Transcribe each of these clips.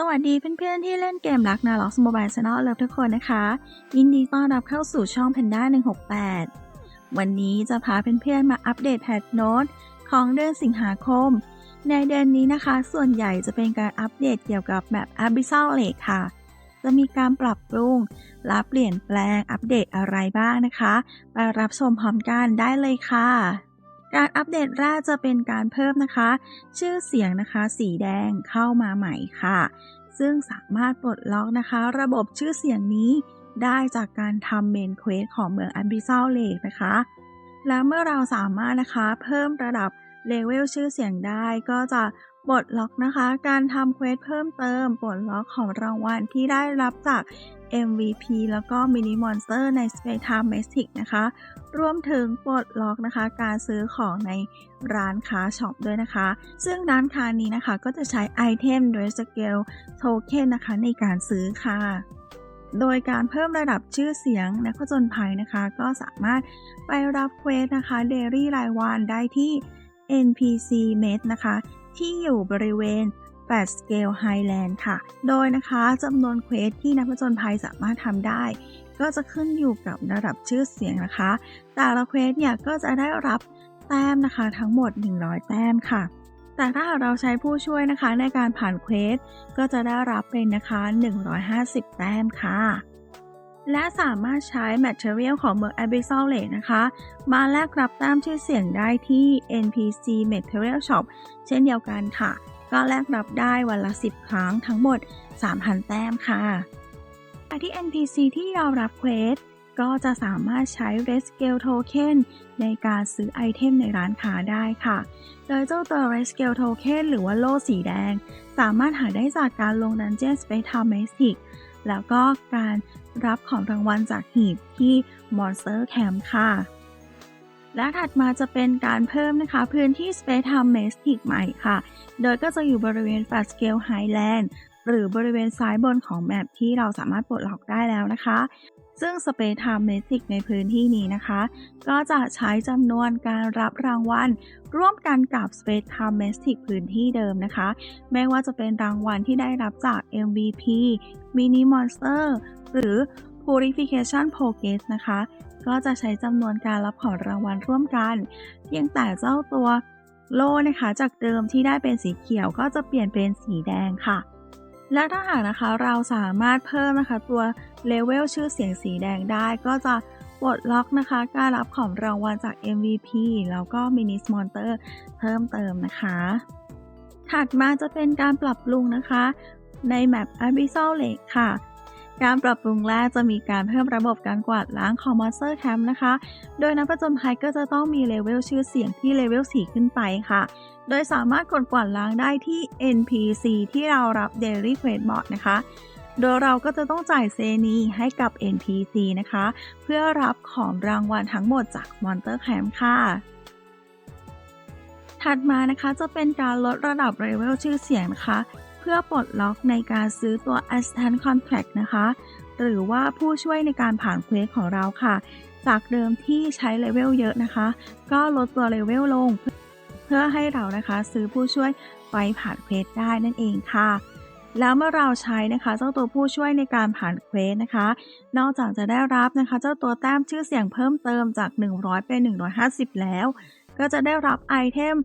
สวัสดีเพื่อนๆที่เล่นเกมรักนาล็อกสมบายช n น l เลิฟทุกคนนะคะ ยินดีต้อนรับเข้าสู่ช่อง Panda 168 วันนี้จะพาเพื่อนๆมาอัปเดตแพทโน้ตของเดือนสิงหาคม ในเดือนนี้นะคะ ส่วนใหญ่จะเป็นการอัปเดตเกี่ยวกับแบบ Abyssal Lake ค่ะ จะมีการปรับปรุงและเปลี่ยนแปลงอัปเดตอะไรบ้างนะคะ ไปรับชมพร้อมกันได้เลยค่ะ การอัปเดตแรกจะเป็นการเพิ่มนะคะ ชื่อเสียงนะคะสีแดงเข้ามาใหม่ค่ะ ซึ่งสามารถปลดล็อกนะคะ ระบบชื่อเสียงนี้ได้จากการทำเมนเควสของเมืองอันบิซาเลกนะคะ และเมื่อเราสามารถนะคะเพิ่มระดับเลเวลชื่อเสียงได้ก็จะ ปลดล็อกนะคะ การทำเควสเพิ่มเติมปลดล็อกของรางวัลที่ได้รับจาก MVP แล้วก็มินิมอนสเตอร์ใน Space Time Mystic นะคะ รวมถึงปลดล็อกนะคะ การซื้อของในร้านค้าช็อปด้วยนะคะ ซึ่งร้านค้านี้นะคะก็จะใช้ไอเทม r e s c a l e Token นะคะในการซื้อค่ะ โดยการเพิ่มระดับชื่อเสียงนักผจญภัยนะคะ ก็สามารถไปรับเควสนะคะเดลี่รายวันได้ที่ NPC m e t นะคะ ที่อยู่บริเวณ8 Scale Highland ค่ะ โดยนะคะจำนวนเควสที่นักผจญภัยสามารถทำได้ ก็จะขึ้นอยู่กับระดับชื่อเสียงนะคะ แต่ละเควสเนี่ยก็จะได้รับแต้มนะคะทั้งหมด 100 แต้มค่ะ แต่ถ้าเราใช้ผู้ช่วยนะคะในการผ่านเควสก็จะได้รับเป็นนะคะ 150 แต้มค่ะ และสามารถใช้ Material ของเมือง Abyssal Lake นะคะ มาแลกรับแต้มชื่อเสียงได้ที่ NPC Material Shop เช่นเดียวกันค่ะ ก็แลกรับได้วันละ 10 ครั้งทั้งหมด 3,000 แต้มค่ะที่ NPC ที่เรารับเควสก็จะสามารถใช้ Red Scale Token ในการซื้อไอเทมในร้านค้าได้ค่ะ โดยเจ้าตัว Red Scale Token หรือว่าโล่สีแดง สามารถหาได้จากการลงดันเจี้ยน Space Time Magic แล้วก็การรับของรางวัลจากหีบที่ Monster Camp ค่ะ และถัดมาจะเป็นการเพิ่มนะคะ พื้นที่ Space Time Mystic ใหม่ค่ะ โดยก็จะอยู่บริเวณ f a t Scale Highland หรือบริเวณซ้ายบนของแมปที่เราสามารถปลดล็อกได้แล้วนะคะ ซึ่ง Space Time Mystic ในพื้นที่นี้นะคะ ก็จะใช้จำนวนการรับรางวัล ร่วมกันกับ Space Time Mystic พื้นที่เดิมนะคะ ไม่ว่าจะเป็นรางวัลที่ได้รับจาก MVP Mini Monster หรือ Purification Progress นะคะ ก็จะใช้จำนวนการรับของรางวัลร่วมกัน เพียงแต่เจ้าตัวโล่นะคะ จากเดิมที่ได้เป็นสีเขียวก็จะเปลี่ยนเป็นสีแดงค่ะ และถ้าหากนะคะเราสามารถเพิ่มนะคะตัวเลเวลชื่อเสียงสีแดงได้ก็จะปลดล็อกนะคะการรับของรางวัลจาก MVP แล้วก็ Mini Monster เพิ่มเติมนะคะ ถัดมาจะเป็นการปรับปรุงนะคะ ในแมป Abyssal Lake ค่ะ การปรับปรุงแรกจะมีการเพิ่มระบบการกวาดล้างของ Monster Camp นะคะ โดยนักผจญภัยก็จะต้องมีเลเวลชื่อเสียงที่เลเวล4ขึ้นไปค่ะ โดยสามารถกดกวาดล้างได้ที่ NPC ที่เรารับ Daily Quest Bot นะคะ โดยเราก็จะต้องจ่ายเซนีให้กับ NPC นะคะ เพื่อรับของรางวัลทั้งหมดจาก Monster Camp ค่ะถัดมานะคะจะเป็นการลดระดับเลเวลชื่อเสียงนะคะ เพื่อปลดล็อกในการซื้อตัว Assistant Contract นะคะ หรือว่าผู้ช่วยในการผ่านเควสของเราค่ะ จากเดิมที่ใช้เลเวลเยอะนะคะ ก็ลดตัวเลเวลลง เพื่อให้เรานะคะซื้อผู้ช่วยไปผ่านเควสได้นั่นเองค่ะแล้วเมื่อเราใช้นะคะเจ้าตัวผู้ช่วยในการผ่านเควสนะคะ นอกจากจะได้รับนะคะ เจ้าตัวแต้มชื่อเสียงเพิ่มเติมจาก 100 เป็น 150 แล้ว ก็จะได้รับไอเทม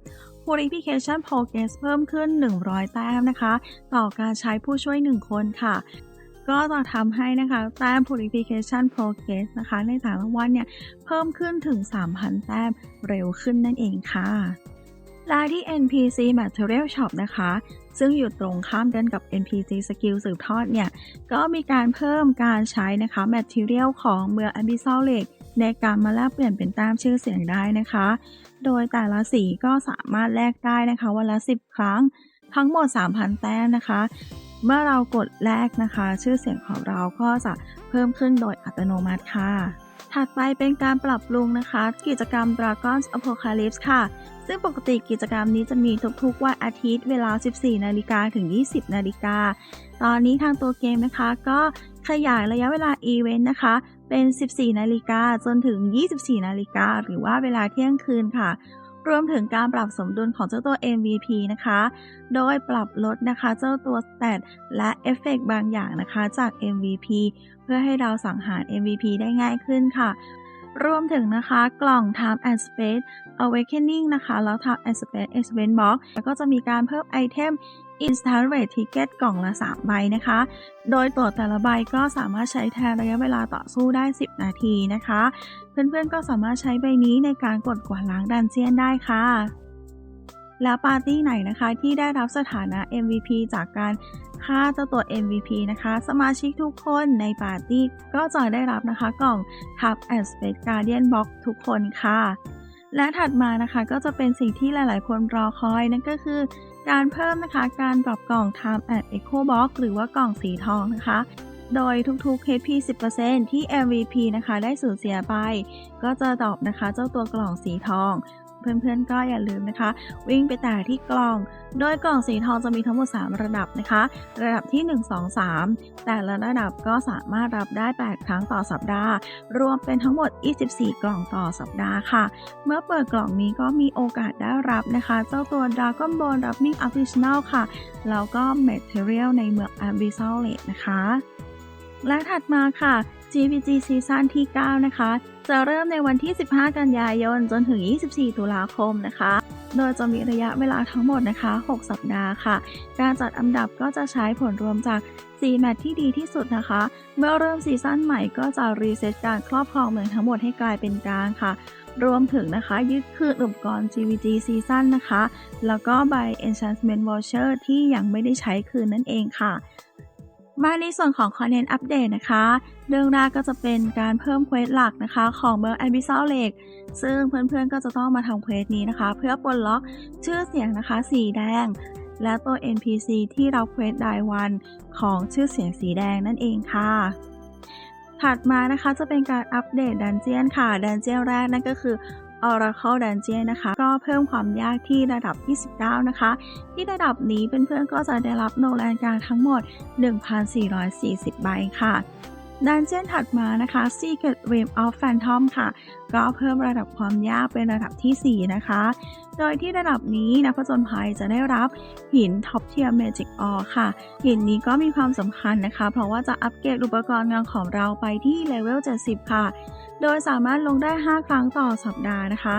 Purification Progress เพิ่มขึ้น 100 แต้มนะคะ ต่อการใช้ผู้ช่วย 1 คนค่ะก็จะทำให้นะคะแต้ม Purification Progress นะคะ ในแต่ละวันเนี่ย เพิ่มขึ้นถึง 3,000 แต้มเร็วขึ้นนั่นเองค่ะและที่ NPC Material Shop นะคะ ซึ่งอยู่ตรงข้ามกันกับ NPC Skill สืบทอดเนี่ย ก็มีการเพิ่มการใช้นะคะ Material ของเมือง Abyssal Lake ในการมาแลกเปลี่ยนเป็นแต้มชื่อเสียงได้นะคะ โดยแต่ละสีก็สามารถแลกได้นะคะ วันละ 10 ครั้ง ทั้งหมด 3,000 แต้มนะคะ เมื่อเรากดแลกนะคะ ชื่อเสียงของเราก็จะเพิ่มขึ้นโดยอัตโนมัติค่ะ ถัดไปเป็นการปรับปรุงนะคะ กิจกรรม Dragon's Apocalypse ค่ะ ซึ่งปกติกิจกรรมนี้จะมีทุกๆวันอาทิตย์เวลา 14 นาฬิกาถึง 20 นาฬิกา ตอนนี้ทางตัวเกมนะคะ ก็ขยายระยะเวลาอีเวนต์นะคะ เป็น 14 นาฬิกาจนถึง 24 นาฬิกาหรือว่าเวลาเที่ยงคืนค่ะ รวมถึงการปรับสมดุลของเจ้าตัว MVP นะคะ โดยปรับลดนะคะเจ้าตัว stat และเอฟเฟกบางอย่างนะคะจาก MVP เพื่อให้เราสังหาร MVP ได้ง่ายขึ้นค่ะ รวมถึงนะคะกล่อง Time and Space Awakening นะคะ แล้ว Time and Space Event Box แล้วก็จะมีการเพิ่มไอเทม Instant Rate Ticket กล่องละ 3 ใบนะคะ โดยตัวแต่ละใบก็สามารถใช้แทนระยะเวลาต่อสู้ได้ 10 นาทีนะคะ เพื่อนๆก็สามารถใช้ใบนี้ในการกดกวาดล้างดันเจียนได้ค่ะ แล้วปาร์ตี้ไหนนะคะที่ได้รับสถานะ MVP จากการฆ่าเจ้าตัว MVP นะคะ สมาชิกทุกคนในปาร์ตี้ก็จะได้รับนะคะกล่อง Cup and Space Guardian Box ทุกคนค่ะ และถัดมานะคะก็จะเป็นสิ่งที่หลาย ๆ คนรอคอยนั่นก็คือ การเพิ่มนะคะการปรับกล่อง Time and Echo Box หรือว่ากล่องสีทองนะคะ โดยทุกๆ HP 10%ที่ MVP นะคะได้สูญเสียไป ก็จะดอปนะคะเจ้าตัวกล่องสีทอง เพื่อนๆ ก็อย่าลืมนะคะ วิ่งไปแต่ที่กล่อง โดยกล่องสีทองจะมีทั้งหมด 3 ระดับนะคะ ระดับที่ 1 2 3 แต่ละระดับก็สามารถรับได้ 8 ครั้งต่อสัปดาห์ รวมเป็นทั้งหมด 24 กล่องต่อสัปดาห์ค่ะ เมื่อเปิดกล่องนี้ก็มีโอกาสได้รับนะคะ เจ้าตัว Dragon Ball Rubbing Artisanal ค่ะ แล้วก็ Material ในเมือง Abyssal Lake นะคะ และถัดมาค่ะ GVG ซีซั่นที่ 9 นะคะ จะเริ่มในวันที่ 15 กันยายน จนถึง 24 ตุลาคมนะคะ โดยจะมีระยะเวลาทั้งหมดนะคะ 6 สัปดาห์ค่ะ การจัดอันดับก็จะใช้ผลรวมจาก 4 แมตช์ที่ดีที่สุดนะคะ เมื่อเริ่มซีซั่นใหม่ก็จะรีเซ็ตการครอบครองเมืองทั้งหมดให้กลายเป็นกลางค่ะ รวมถึงนะคะยึดคืนอุปกรณ์ GVG ซีซั่นนะคะ แล้วก็ใบ Enchantment Voucher ที่ยังไม่ได้ใช้คืนนั่นเองค่ะ มาในส่วนของคอนเทนต์อัปเดตนะคะ เรื่องแรกก็จะเป็นการเพิ่มเควสหลักนะคะของเมือง Abyssal Lake ซึ่งเพื่อนๆก็จะต้องมาทำเควสนี้นะคะ เพื่อปลดล็อกชื่อเสียงนะคะ สีแดง และตัว NPC ที่เรับเควสรายวันของชื่อเสียงสีแดงนั่นเองค่ะถัดมานะคะจะเป็นการอัปเดตดันเจียนค่ะ ดันเจียนแรกนั่นก็คือ Oracle Dungeon นะคะ ก็เพิ่มความยากที่ระดับ 29 นะคะ ที่ระดับนี้เพื่อนๆก็จะได้รับโนแลนการทั้งหมด 1,440 ใบค่ะ ดันเจียนถัดมานะคะ Secret Realm of Phantom ค่ะ ก็เพิ่มระดับความยากเป็นระดับที่ 4 นะคะ โดยที่ระดับนี้นักผจญภัยจะได้รับหิน Top Tier Magic Ore ค่ะ หินนี้ก็มีความสำคัญนะคะ เพราะว่าจะอัปเกรดอุปกรณ์งานของเราไปที่เลเวล 70 ค่ะ โดยสามารถลงได้ 5 ครั้งต่อสัปดาห์นะคะ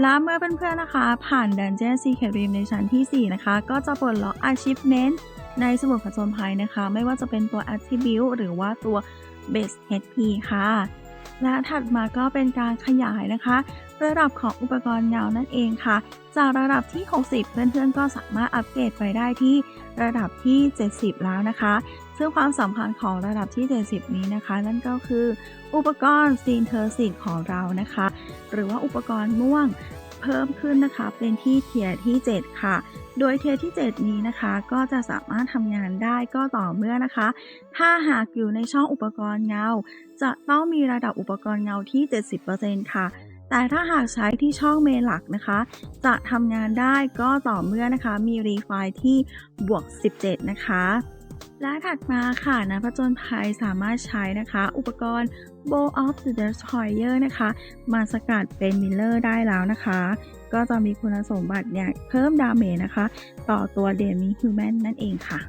และเมื่อเพื่อนๆนะคะ ผ่าน Dungeon Secret Realm ในชั้นที่ 4 นะคะ ก็จะปลดล็อก Achievement ในสมุดผจญภัยนะคะ ไม่ว่าจะเป็นตัว Attribute หรือว่าตัว Base HP ค่ะ และถัดมาก็เป็นการขยายนะคะ ระดับของอุปกรณ์เงานั่นเองค่ะ จากระดับที่ 60 เพื่อนๆ ก็สามารถอัปเกรดไปได้ที่ระดับที่ 70 แล้วนะคะ ซึ่งความสำคัญของระดับที่ 70 นี้นะคะ นั่นก็คือ อุปกรณ์ซีนเทอร์สิกของเรานะคะ หรือว่าอุปกรณ์ม่วง เพิ่มขึ้นนะคะเป็นที่เทียที่ 7 ค่ะ โดยเทียที่ 7 นี้นะคะก็จะสามารถทำงานได้ก็ต่อเมื่อนะคะ ถ้าหากอยู่ในช่องอุปกรณ์เงา จะต้องมีระดับอุปกรณ์เงาที่ 70%ค่ะ แต่ถ้าหากใช้ที่ช่องเมนหลักนะคะ จะทำงานได้ก็ต่อเมื่อนะคะมีรีไฟที่บวก 17 นะคะ และถัดมาค่ะนะผจญภัยสามารถใช้นะคะ อุปกรณ์ Bow of the Destroyer นะคะ มาสกัดเป็นมิลเลอร์ได้แล้วนะคะ ก็จะมีคุณสมบัติเนี่ยเพิ่มดาเมจนะคะ ต่อตัวเดมิฮิวแมนนั่นเองค่ะ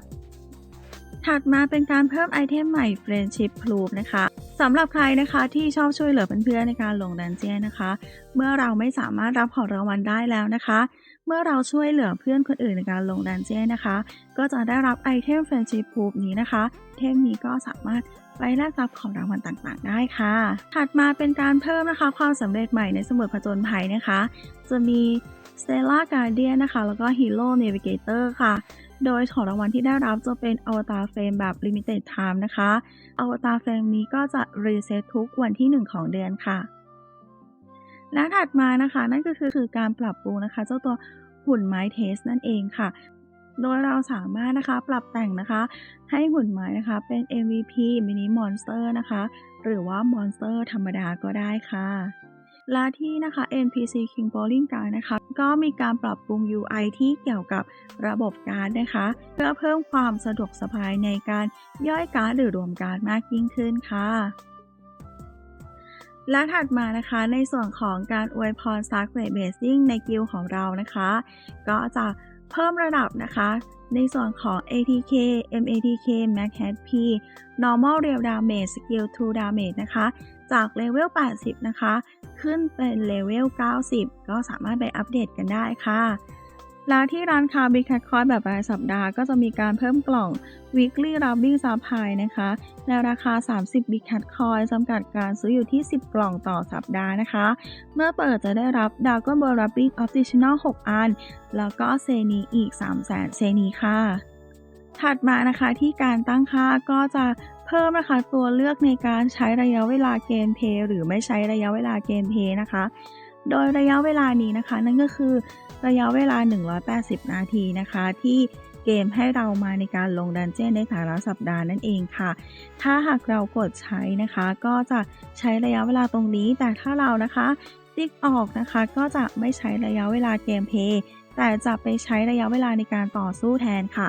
ถัดมาเป็นการเพิ่มไอเทมใหม่ Friendship Proof นะคะ สำหรับใครนะคะที่ชอบช่วยเหลือเพื่อนๆในการลงดันเจียนนะคะ เมื่อเราไม่สามารถรับของรางวัลได้แล้วนะคะ เมื่อเราช่วยเหลือเพื่อนคนอื่นในการลงดันเจียนนะคะ ก็จะได้รับไอเทม Friendship Proof นี้นะคะเทมนี้ก็สามารถไปแลกรับของรางวัลต่างๆ ได้ค่ะ ถัดมาเป็นการเพิ่มนะคะ ความสำเร็จใหม่ในสมุดผจญภัยนะคะ จะมี Stella Guardian นะคะ แล้วก็ Hero Navigator ค่ะ โดยของรางวัลที่ได้รับจะเป็นอวตารเฟรมแบบ Limited Time นะคะอวตารเฟรมนี้ก็จะรีเซ็ตทุกวันที่ 1 ของเดือนค่ะ และถัดมานะคะ นั่นก็คือคือการปรับปรุงนะคะ เจ้าตัวหุ่นไม้เทสนั่นเองค่ะ โดยเราสามารถนะคะปรับแต่งนะคะ ให้หุ่นไม้นะคะเป็น MVP Mini Monster นะคะ หรือว่า Monster ธรรมดาก็ได้ค่ะ และที่นะคะ NPC King Bowling Card นะคะ ก็มีการปรับปรุง UI ที่เกี่ยวกับระบบการ์ดนะคะ เพื่อเพิ่มความสะดวกสบายในการย่อยการ์ดหรือรวมการ์ดมากยิ่งขึ้นค่ะและถัดมานะคะในส่วนของการอวยพร s t a r g r a d e Basing ในกิลของเรานะคะ ก็จะเพิ่มระดับนะคะ ในส่วนของ ATK MATK Max HP Normal Real Damage Skill 2 Damage นะคะ จากเลเวล 80 นะคะ ขึ้นเป็นเลเวล 90 ก็สามารถไปอัปเดตกันได้ค่ะแล้วที่ร้านค้า Big Cat Coin แบบรายสัปดาห์ก็จะมีการเพิ่มกล่อง Weekly Rubbing Supply นะคะในราคา 30 Big Cat Coin จำกัดการซื้ออยู่ที่ 10 กล่องต่อสัปดาห์นะคะ เมื่อเปิดจะได้รับ Dragon Ball Rubbing Optional 6 อัน แล้วก็เซนีอีก 3 0 0 0 0เซนีค่ะ ถัดมานะคะที่การตั้งค่าก็จะ พิ่มนะคะตัวเลือกในการใช้ระยะเวลาเกมเพย์หรือไม่ใช้ระยะเวลาเกมเพย์นะคะ โดยระยะเวลานี้นะคะ นั่นก็คือระยะเวลา 180 นาทีนะคะ ที่เกมให้เรามาในการลงดันเจี้ยนในแต่ละสัปดาห์นั่นเองค่ะ ถ้าหากเรากดใช้นะคะ ก็จะใช้ระยะเวลาตรงนี้ แต่ถ้าเรานะคะติ๊กออกนะคะ ก็จะไม่ใช้ระยะเวลาเกมเพย์แต่จะไปใช้ระยะเวลาในการต่อสู้แทนค่ะ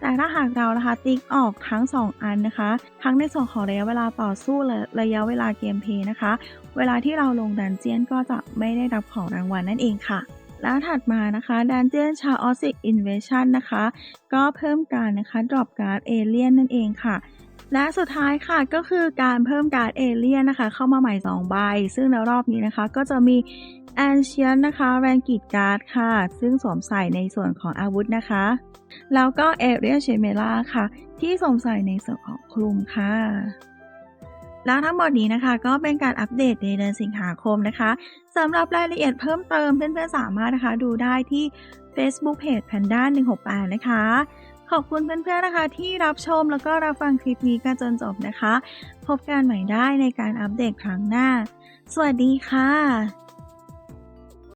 แต่ถ้าหากเรานะคะติ๊กออกทั้ง 2 อันนะคะ ทั้งในส่วนของระยะเวลาต่อสู้และระยะเวลาเกมเพย์นะคะ เวลาที่เราลงดันเจียนก็จะไม่ได้รับของรางวัลนั่นเองค่ะและถัดมานะคะดันเจียนชาออสิกอินเวชั่นนะคะ ก็เพิ่มการนะคะดรอปการ์ดเอเลียนนั่นเองค่ะ และสุดท้ายค่ะก็คือการเพิ่มการเอเลียนนะคะ เข้ามาใหม่ 2 ใบ ซึ่งในรอบนี้นะคะก็จะมีแอนเชียนนะคะแรงกิดการ์ดค่ะ ซึ่งสวมใส่ในส่วนของอาวุธนะคะ แล้วก็เอเรียเชเมล่าค่ะ ที่สวมใส่ในส่วนของคลุมค่ะแล้วทั้งหมดนี้นะคะก็เป็นการอัปเดตในเดือนสิงหาคมนะคะสำหรับรายละเอียดเพิ่มเติมเพื่อนๆสามารถนะคะ ดูได้ที่ Facebook Page Panda 168 นะคะ ขอบคุณเพื่อนๆนะคะที่รับชมแล้วก็รับฟังคลิปนี้กันจนจบนะคะ พบกันใหม่ได้ในการอัปเดตครั้งหน้า สวัสดีค่ะ